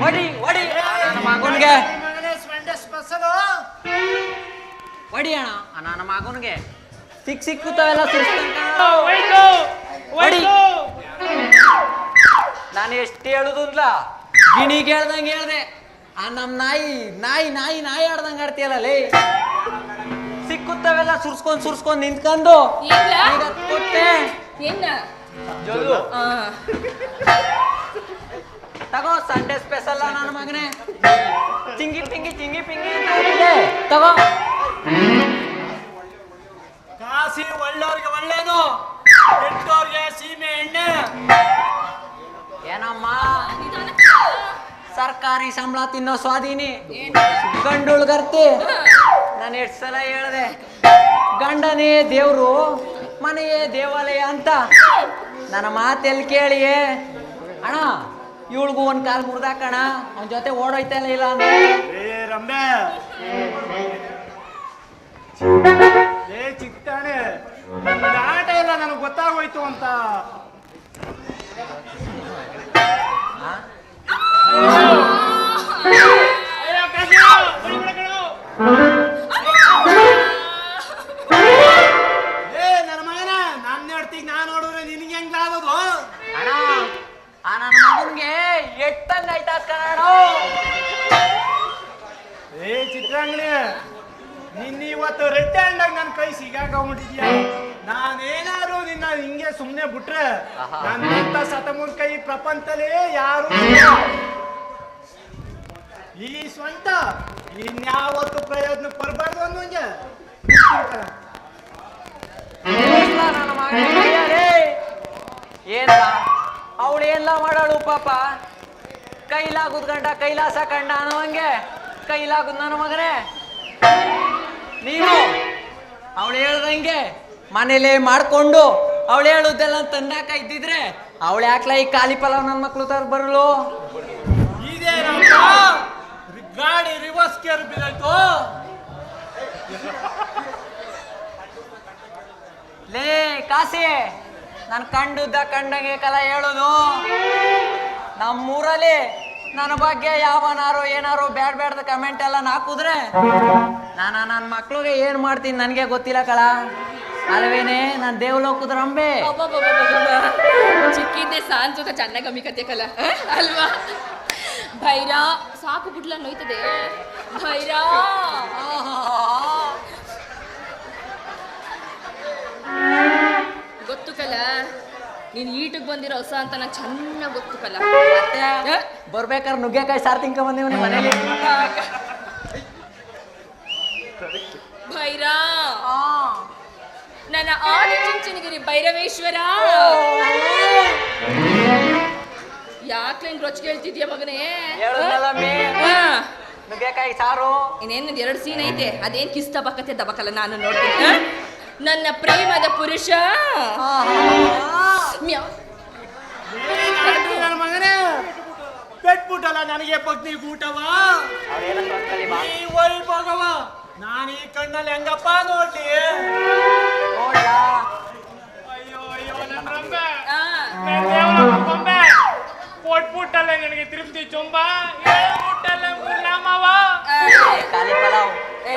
ಹೊಡಿ ಹೊಡಿ. ನನ್ನ ಮಗನ್ಗೆ ಹೊಡಿ ಅಣ್ಣ. ನನ್ನ ಮಗನ್ಗೆ ಸಿಕ್ ಸಿಕ್ಕುತ್ತವೆಲ್ಲ ಹೊಡಿ. ನಾನು ಎಷ್ಟು ಹೇಳುದಿಲ್ಲ ಗಿಣಿಗೆ ಹೇಳ್ದಂಗೆ ಹೇಳ್ದೆ. ಆ ನಮ್ ನಾಯಿ ನಾಯಿ ನಾಯಿ ನಾಯಿ ಆಡ್ದಂಗೆ ಆಡ್ತೀಯಲ್ಲ ಲೇ. ಸಿಕ್ಕುತ್ತವೆಲ್ಲ ಸುರ್ಸ್ಕೊಂಡ್ ಸುರ್ಸ್ಕೊಂಡ್ ನಿಂತ್ಕೊಂಡು ಇಲ್ಲ. ಈಗ ಕೊಟ್ಟೆ. ಏನ? ಜಲ್ಲು ಆ, ತಗೋ ಸಂಡೇ ಸ್ಪೆಷಲ್ ನನ್ನ ಮಗನೇ. ಚಿಂಗಿ ಪಿಂಗಿ ಚಿಂಗಿ ಪಿಂಗಿ ಅಂತ. ತಗೋ. ಕಾಸಿ ಒಳ್ಳೆಯವ್ರಿಗೆ ಒಳ್ಳೇದು. ಕೆಟ್ಟವ್ರಿಗೆ ಸೀಮೆ ಎಣ್ಣೆ. ಏನಮ್ಮ? ನಿಧಾನಕ್ಕೆ. ಸರ್ಕಾರಿ ಸಂಬಳ ತಿನ್ನೋ ಸ್ವಾಧೀನಿ. ಏನು? ಗಂಡುಳ್ಗರ್ತಿ ನಾನು ಎಷ್ಟು ಸಲ ಹೇಳಿದೆ? ಗಂಡನೇ ದೇವರು, ಮನೆಯೇ ದೇವಾಲಯ ಅಂತ. ನನ್ನ ಮಾತೆಲ್ಲಿ ಕೇಳಿಯೇ, ಅಣ್ಣ, ಇವಳಿಗೂ ಒಂದ್ ಕಾಲು ಮುರಿದಾಕಣ ಅವನ ಜೊತೆ ಓಡೋಯ್ತಲ್ಲ ಇಲ್ಲ ಅಂದ್ರೆ ಏ ಆಟ ಇಲ್ಲ, ನನಗೆ ಗೊತ್ತಾಗೋಯ್ತು ಅಂತ. ಏ ಚಿತ್ರಾಂಗಣಿ ನಿನ್ನ ಇವತ್ತು ರೆಡ್ ಹ್ಯಾಂಡಾಗ ನನ್ನ ಕೈ ಸಿಗಾಕೊಂಡ್ಬಿಟ್ಟಿದ್ಯ ನಾನೇನಾದ್ರು ನಿನ್ನ ಹಿಂಗೆ ಸುಮ್ಮನೆ ಬಿಟ್ರೆ ನನ್ನಂತ ನನ್ನ ಸತಮುನ್ ಕೈ ಪ್ರಪಂಚದಲ್ಲಿ ಯಾರು ಇಲ್ಲ. ಈ ಸ್ವಂತ ಇನ್ಯಾವತ್ತು ಪ್ರಯೋಜನ ಬರಬಾರ್ದು ಅನ್ನೋಂಗೆ ಏನ ಅವಳು ಏನ್ಲಾ ಮಾಡಾಳು ಪಾಪ? ಕೈಲಾ ಗಂಡ ಕೈಲಾಸ ಕಂಡ ಅನ್ನೋಂಗೆ ಕೈಲಾಗುದ್ ಮಗನೇ. ನೀನು ಅವಳು ಹೇಳ್ದಂಗೆ ಮನೇಲೆ ಮಾಡ್ಕೊಂಡು ಅವಳು ಹೇಳುದೆಲ್ಲ ತಂದಾಕ ಇದ್ದಿದ್ರೆ ಅವಳು ಯಾಕ್ಲ ಈ ಖಾಲಿ ಪಲಾವ್ ನನ್ನ ಮಕ್ಳು ತರ ಬರಲು ಇದೇ ನಮ್ಮ ಗಾಡಿ ರಿವರ್ಸ್ ಕೇರ್ ಬಿದ್ದಾಯ್ತು ಲೇ ಕಾಸಿ ನಾನು ಕಂಡುದ್ದ ಕಂಡಂಗೆ ಕಲ ಹೇಳೋದು. ನಮ್ಮೂರಲ್ಲಿ ನನ್ನ ಬಗ್ಗೆ ಯಾವನಾರು ಏನಾರು ಬ್ಯಾಡ್ ಬ್ಯಾಡ್ದ ಕಮೆಂಟ್ ಎಲ್ಲ ಹಾಕುದ್ರೆ ನಾನು ನನ್ನ ಮಕ್ಳಿಗೆ ಏನ್ ಮಾಡ್ತೀನಿ ನನಗೆ ಗೊತ್ತಿಲ್ಲ ಕಳ. ಅಲ್ವೇನೆ, ನಾನು ದೇವಲೋಕದ ರಂಬೆ. ಚಿಕ್ಕಿದ್ದೆ ಜೊತೆ ಚೆನ್ನಾಗಿ ಕಲಾ. ಅಲ್ವಾ? ಭೈರ, ಸಾಕು ಬಿಡ್ಲ ನೋಯ್ತದೆ. ಭೈರ ನೀನ್ ಈಟಿಗೆ ಬಂದಿರೋ ಹೊಸ ಅಂತ ನಂಗೆ ಚೆನ್ನಾಗಿ ಗೊತ್ತು ಕಲ ಬರ್ಬೇಕಾದ್ರೆ ನುಗ್ಗೆಕಾಯಿ ಸಾರು ತಿಂಕ ಬಂದೇವನಿ ಮನೇಲಿ. ಭೈರ. ಆ. ನನ್ನ ಆದಿ ಚುಂಚನಗಿರಿ ಭೈರವೇಶ್ವರ. ಯಾಕೆ ಹಿಂಗ್ ರೊಚ್ಚಿಗೆ ಹೇಳ್ತಿದ್ಯಾ ಮಗನೇ. ನುಗ್ಗೆಕಾಯಿ ಸಾರು. ಇನ್ನೇನು ಎರಡು ಸೀನ್ ಐತೆ. ಅದೇನ್ ಕಿಸ್ತ ಬಕತೆ ದಬಕಲ್ಲ ನಾನು ನೋಡ್ತೀನಿ. ನನ್ನ ಪ್ರೇಮದ ಪುರುಷ ಮ್ಯಾವ್. ನನ್ನ ಮಗನೇ ನನಗೆ ಪತ್ನಿ ಊಟವ ಈ ವೈಭೋಗವ ನಾನು ಈ ಕಣ್ಣಲ್ಲಿ ಹೆಂಗಪ್ಪ ನೋಡ್ಲಿ? ಅಯ್ಯೋ ಅಯ್ಯೋ ನನ್ನ ರಂಬೆ. ಆ. ಕೊಂಬೆ ಕೊಟ್ಬಿಟ್ಟಲ್ಲ ನನಗೆ ತಿರುಪ್ತಿ ಚೊಂಬ? ಹೇಳ್ಬಿಟ್ಟಲ್ಲ ಏ,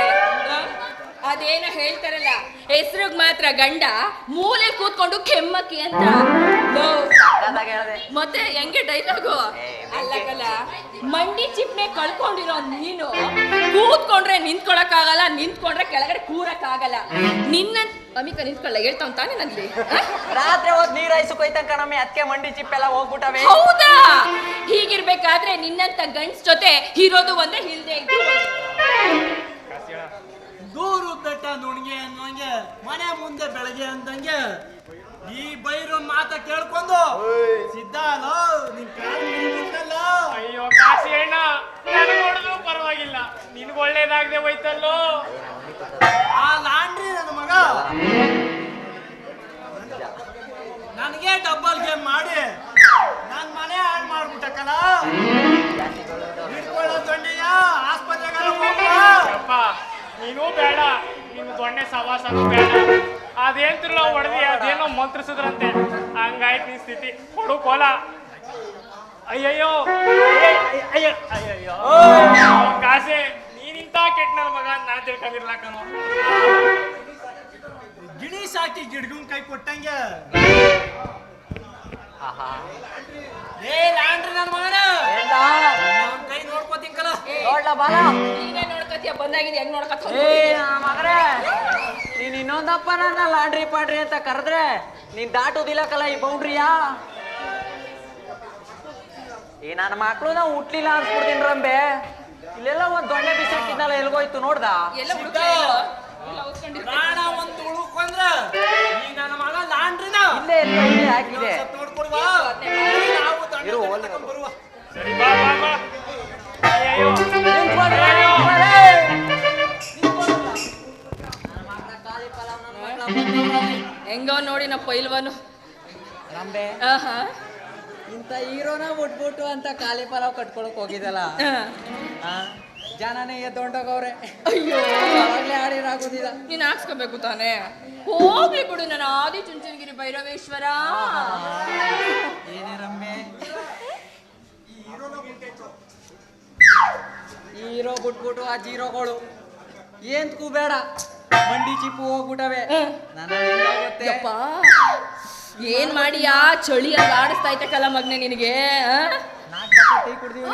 ಅದೇನೋ ಹೇಳ್ತಾರಲ್ಲ ಹೆಸ್ರಿಗ್ ಮಾತ್ರ ಗಂಡ ಮೂಲೆ ಕೂತ್ಕೊಂಡು ಕೆಮ್ಮಕ್ಕಿ ಅಂತ. ಮತ್ತೆ ಹೆಂಗೆ ಡೈಲಾಗು ಏ, ಅಲ್ಲ ಮಂಡಿ ಚಿಪ್ನೆ ಕಳ್ಕೊಂಡಿರೋ ನೀನು. ಕೂತ್ಕೊಂಡ್ರೆ ನಿಂತ್ಕೊಳಕ್ಕಾಗಲ್ಲ ನಿಂತ್ಕೊಂಡ್ರೆ ಕೆಳಗಡೆ ಕೂರಕ್ಕಾಗಲ್ಲ. ನಿನ್ನ ಅಮಿಕ ನಿಂತ್ಕೊಳ್ಳ ಹೇಳ್ತಾವ್ ತಾನೆ ನಲ್ಲಿ ರಾತ್ರಿ ಹೋದ್ ನೀರ್ ಹೋಯ್ತಂ ಕಣಮ್ಮೆ ಅದಕ್ಕೆ ಮಂಡಿ ಚಿಪ್ಪೆಲ್ಲ ಹೋಗ್ಬಿಟ್ಟವೆ. ಹೌದಾ? ಹೀಗಿರ್ಬೇಕಾದ್ರೆ ನಿನ್ನಂತ ಗಂಡ್ಸ್ ಜೊತೆ ಇರೋದು ಒಂದೇ ಇಲ್ದೆ ದೂರು ಬೆಟ್ಟ ನುಣ್ಗೆ ಅನ್ನೋಂಗೆ ಮನೆ ಮುಂದೆ ಬೆಳಗ್ಗೆ ಅಂದಂಗೆ ಈ ಬೈರು ಮಾತ ಕೇಳ್ಕೊಂಡು ಸಿದ್ಧ ಅಲ್ಲೋ ನಿನ್ ಕಾಲ. ಅಯ್ಯೋ ಕಾಶಿ ಅಣ್ಣ ನನಗೆ ಹೊಡೆದ್ರು ಪರವಾಗಿಲ್ಲ. ನಿನ್ಗೆ ಒಳ್ಳೇದಾಗದೆ ಹೋಯ್ತಲ್ಲೋ. ಆ ಲಾಂಡ್ರಿ ನನ್ನ ಮಗ. ನನಗೆ ಡಬ್ಬಲ್ ಗೇಮ್ ಮಾಡಿ ನನ್ ಮನೆ ಹಾಳು ಮಾಡ್ಬಿಟ್ಟಕ್ಕಲ್ಲ ಹಿಡ್ಕೊಳ್ಳೋ ದೊಣ್ಣೆಯ ಆಸ್ಪತ್ರೆಗಳ ನೀನು ಬೇಡ. ನೀನು ದೊಣ್ಣೆ ಸವಾಸನು ಬೇಡ. ಅದೇಂತಿರಲ್ಲ ಹೊಡೆದಿ ಅದೇನೋ ಮಂತ್ರಿಸಿದ್ರಂತೆ. ಹಂಗಾಯ್ತು ಈ ಸ್ಥಿತಿ. ಕೊಡು ಕೋಲ. ಅಯ್ಯಯ್ಯೋ. ಅಯ್ಯೋ ಅಯ್ಯ ಅಯ್ಯಯ್ಯೋ. ಕಾಸೆ ನೀನಿಂತ ಕೆಟ್ಟ ನನ್ನ ಮಗ ಅಂತ ನಾ ತಿಳ್ಕೊಂಡಿರ್ಲ ಕಣೋ. ಗಿಣಿ ಸಾಕಿ ಗಿಡ್ಗನ್ ಕೈ ಕೊಟ್ಟಂಗೆ. ಏ ಲಾಂಡ್ರಿ ನನ್ನ ಮಗನ. ಕೈ ನೋಡ್ಕೋತೀನಿ ಕೈ ನೋಡ್ಕೋತಿಂಕಲ್ಲ ನೋಡ್ಲ ಬಾಲ? ನೀನೇ ನೋಡ್ಕೋತೀಯ? ಬಂದಾಗಿದೆ ಹೆಂಗ್ ನೋಡ್ಕತ್ತ ಏ ಮಗರೇ ನೀನ್ ಇನ್ನೊಂದಪ್ಪ ನನ್ನ ಲಾಂಡ್ರಿ ಪಾಡ್ರಿ ಅಂತ ಕರೆದ್ರೆ ನೀನ್ ದಾಟುದಿಲ್ಲಕಲ್ಲ ಈ ಬೌಂಡ್ರಿಯಾ ಏ ನನ್ನ ಮಕ್ಳು ನಾವು ಹುಟ್ಲಿಲ್ಲ ಅನ್ಸ್ಬಿಡ್ತೀನಿ ರಂಬೆ. ಇಲ್ಲೆಲ್ಲ ಒಂದ್ ದೊಣ್ಣೆ ಬಿಸಾಕಿದ್ನಲ್ಲ ಎಲ್ಗೋಯ್ತು ನೋಡ್ದ? ಇಲ್ಲೇ. ಎಲ್ಲ ಓದ್ಕೊಂಡಿರ್ತಾರೆ ಪ್ರಾಣ ಒಂದು ನೋಡಿ ನಮ್ಮ ಪೈಲ್ವಾನು. ರಂಬೆ ಇಂಥ ಹೀರೋನ ಬಿಟ್ಬಿಟ್ಟು ಅಂತ ಖಾಲಿ ಪಲಾವ್ ಕಟ್ಕೊಳಕ್ ಹೋಗಿದಲ್ಲ. ಜನನೇ ಎದ್ದೊಂಡೋಗವ್ರೆ ಅಯ್ಯೋ. ಅವಾಗ್ಲೇ ಆಡಿರಾಗೋದಿಲ್ಲ ನೀನ್ ಹಾಕ್ಸ್ಕೊಬೇಕು ತಾನೇ? ಹೋಗ್ಲಿ ಬಿಡು ನನ್ನ ಆದಿ ಚುಂಚನಗಿರಿ ಭೈರವೇಶ್ವರ. ಏನೇ ರಮ್ಮೆ ಹೀರೋ ಬಿಟ್ಬಿಟ್ಟು ಆ ಜೀರೋಗಳು. ಏನ್ ಬೇಡ ಮಂಡಿ ಚಿಪ್ಪು ಹೋಗ್ಬಿಟ್ಟವೆ. ಯಪ್ಪ. ಏನ್ ಮಾಡಿಯಾ ಚಳಿ ಅಲ್ಲಿ ಆಡಿಸ್ತಾ ಐತೆ ಕಲ ಮಗ್ನೆ ನಿನಗೆ ಟೀ ಕುಡ್ದೀವಿ.